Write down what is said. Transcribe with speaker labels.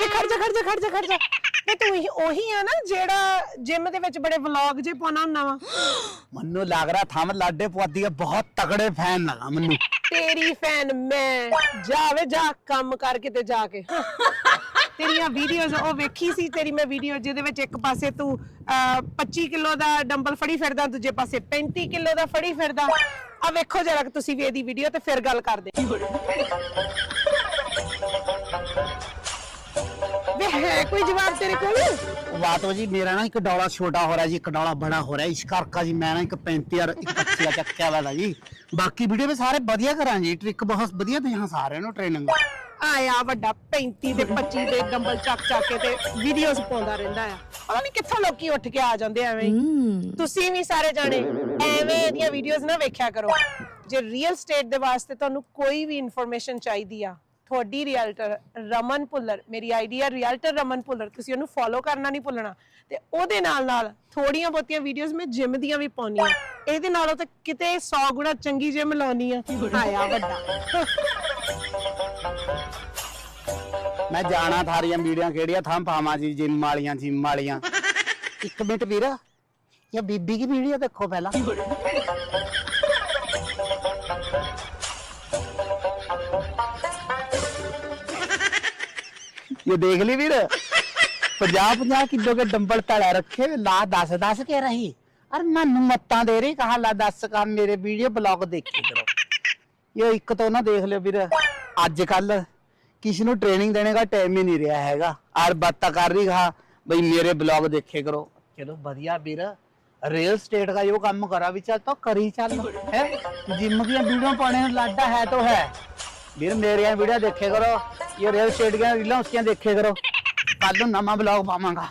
Speaker 1: ਤੇ ਖੜ ਜਾ ਖੜ ਜਾ ਖੜ ਜਾ ਖੜ ਜਾ। ਤੇ ਤੂੰ ਉਹੀ- ਉਹੀ ਆ ਨਾ ਜਿਹੜਾ ਜਿਮ ਦੇ ਵਿੱਚ ਬੜੇ ਵਲੌਗ ਜੇ ਪਾਉਣਾ ਹੁੰਦਾ ਵਾ।
Speaker 2: ਮੈਨੂੰ ਲੱਗ ਰਿਹਾ ਥਮ ਲਾਡੇ ਪੁਆਦੀ ਦਾ ਬਹੁਤ ਤਗੜੇ ਫੈਨ ਲਗਾ ਮੈਨੂੰ।
Speaker 1: ਤੇਰੀ ਫੈਨ ਮੈਂ। ਜਾਵੇ ਜਾ ਕੰਮ ਕਰਕੇ ਤੇ ਜਾ ਕੇ। ਤੇਰੀਆਂ ਵੀਡੀਓਜ਼ ਉਹ ਵੇਖੀ ਸੀ ਤੇਰੀ ਮੈਂ ਵੀਡੀਓ ਜਿਹਦੇ ਵਿੱਚ ਇੱਕ ਪਾਸੇ ਤੂੰ ਅਹ, 25 ਕਿਲੋ ਦਾ ਡੰਬਲ ਫੜੀ ਫਿਰਦਾ ਦੂਜੇ ਪਾਸੇ 35 ਕਿਲੋ ਦਾ ਫੜੀ ਫਿਰਦਾ। ਆ ਵੇਖੋ ਜਰਾ ਕਿ ਤੁਸੀਂ ਵੀ ਇਹਦੀ ਵੀਡੀਓ ਤੇ ਫਿਰ ਗੱਲ ਕਰਦੇ। ਕੋਈ ਜਵਾਬ ਤੇਰੇ ਕੋਲ?
Speaker 2: ਵਾਤੋ ਜੀ ਮੇਰਾ ਨਾ ਇੱਕ ਡੌਲਾ ਛੋਟਾ ਹੋ ਰਿਹਾ ਜੀ ਇੱਕ ਡੌਲਾ ਬੜਾ ਹੋ ਰਿਹਾ ਇਸ ਕਰਕੇ ਜੀ ਮੈਂ ਨਾ ਇੱਕ 35 ਔਰ ਇੱਕ 25 ਦਾ ਚੱਕਿਆ ਵਾਲਾ ਜੀ। ਬਾਕੀ ਵੀਡੀਓ ਵਿੱਚ ਸਾਰੇ ਵਧੀਆ ਕਰਾਂ ਜੀ ਟ੍ਰਿਕ ਬਹੁਤ ਵਧੀਆ ਤੇ ਹਾਂ ਸਾਰਿਆਂ ਨੂੰ ਟ੍ਰੇਨਿੰਗ
Speaker 1: ਆਇਆ ਵੱਡਾ 35 ਤੇ 25 ਦੇ ਡੰਬਲ ਚੱਕ ਚੱਕ ਕੇ ਤੇ ਵੀਡੀਓਜ਼ ਪਾਉਂਦਾ ਰਹਿੰਦਾ ਆ। ਪਤਾ ਨਹੀਂ ਕਿੱਥੋਂ ਲੋਕੀ ਉੱਠ ਕੇ ਆ ਜਾਂਦੇ ਐਵੇਂ ਹੀ। ਤੁਸੀਂ ਵੀ ਸਾਰੇ ਜਾਣੇ ਐਵੇਂ ਇਹਦੀਆਂ ਵੀਡੀਓਜ਼ ਨਾ ਵੇਖਿਆ ਕਰੋ। ਜੇ ਰੀਅਲ ਸਟੇਟ ਦੇ ਵਾਸਤੇ ਤੁਹਾਨੂੰ ਕੋਈ ਵੀ ਇਨਫੋਰਮੇਸ਼ਨ ਚਾਹੀਦੀ ਆ ਤੁਹਾਡੀ ਰੀਅਲਟਰ ਰਮਨ ਭੁੱਲਰ, ਮੇਰੀ ਆਈਡੀ ਆ ਰੀਅਲਟਰ ਰਮਨ ਭੁੱਲਰ, ਤੁਸੀਂ ਉਹਨੂੰ ਫੋਲੋ ਕਰਨਾ ਨਹੀਂ ਭੁੱਲਣਾ। ਤੇ ਉਹਦੇ ਨਾਲ ਨਾਲ ਥੋੜੀਆਂ ਬਹੁਤੀਆਂ ਵੀਡੀਓਜ਼ ਮੈਂ ਜਿਮ ਦੀਆਂ ਵੀ ਪਾਉਣੀ ਆ ਇਹਦੇ ਨਾਲੋਂ ਤਾਂ ਕਿਤੇ 100 ਗੁਣਾ ਚੰਗੀ ਜਿਮ ਲਾਉਣੀ ਆ ਆਇਆ ਵੱਡਾ।
Speaker 2: ਮੈਂ ਜਾਣਾ ਥਾਰੀਆਂ ਵੀਡੀਓ ਕਿਹੜੀਆਂ ਥਾਂ ਪਾਵਾਂ ਜੀ ਜਿਮ ਵਾਲੀਆਂ ਜਿਮ ਵਾਲੀਆਂ। ਇੱਕ ਮਿੰਟ ਵੀਰਾ, ਇਹ ਬੀਬੀ ਦੀ ਵੀਡੀਓ ਦੇਖੋ ਪਹਿਲਾਂ। ਇਹ ਦੇਖ ਲਈ ਵੀਰ 50 50 ਕਿਲੋ ਕੇ ਡੰਬਲ ਤੜਾ ਰੱਖੇ ਲਾ 10 10 ਕੇ ਰਹੀ ਅਰ ਮੈਨੂੰ ਮੱਤਾਂ ਦੇ ਰਹੀ ਕਹਾ ਲਾ 10 ਕਾ ਮੇਰੇ ਵੀਡੀਓ ਬਲੌਗ ਦੇਖੀ ਕਰੋ ਇਹ ਇੱਕ ਤੋਂ ਨਾ ਦੇਖ ਲਿਓ ਵੀਰ ਅੱਜ ਕੱਲ ਕਿਸੇ ਨੂੰ ਟ੍ਰੇਨਿੰਗ ਦੇਣੇ ਦਾ ਟਾਈਮ ਹੀ ਨਹੀਂ ਰਿਹਾ ਹੈਗਾ ਔਰ ਬਾਤਾਂ ਕਰ ਰਹੀ ਕਹਾ ਬਈ ਮੇਰੇ ਬਲੌਗ ਦੇਖੇ ਕਰੋ ਚਲੋ ਵਧੀਆ ਵੀਰ ਰੀਅਲ ਸਟੇਟ ਦਾ ਜੋ ਕੰਮ ਕਰਾ ਵੀ ਚੱਲ ਤਾਂ ਕਰੀ ਚੱਲ ਹੈ ਜਿੰਮ ਦੀਆਂ ਵੀਡੀਓ ਪਾਉਣੇ ਲਾਡਾ ਹੈ ਤਾਂ ਹੈ ਵੀਰ ਮੇਰੀਆਂ ਵੀਡੀਓ ਦੇਖੇ ਕਰੋ। ਇਹ ਰੀਅਲ ਸਟੇਟ ਦੀਆਂ ਰੀਲਾਂ ਉਸਕੀਆਂ ਦੇਖੇ ਕਰੋ? ਕੱਲ ਨੂੰ ਨਵਾਂ ਬਲੌਗ ਪਾਵਾਂਗਾ।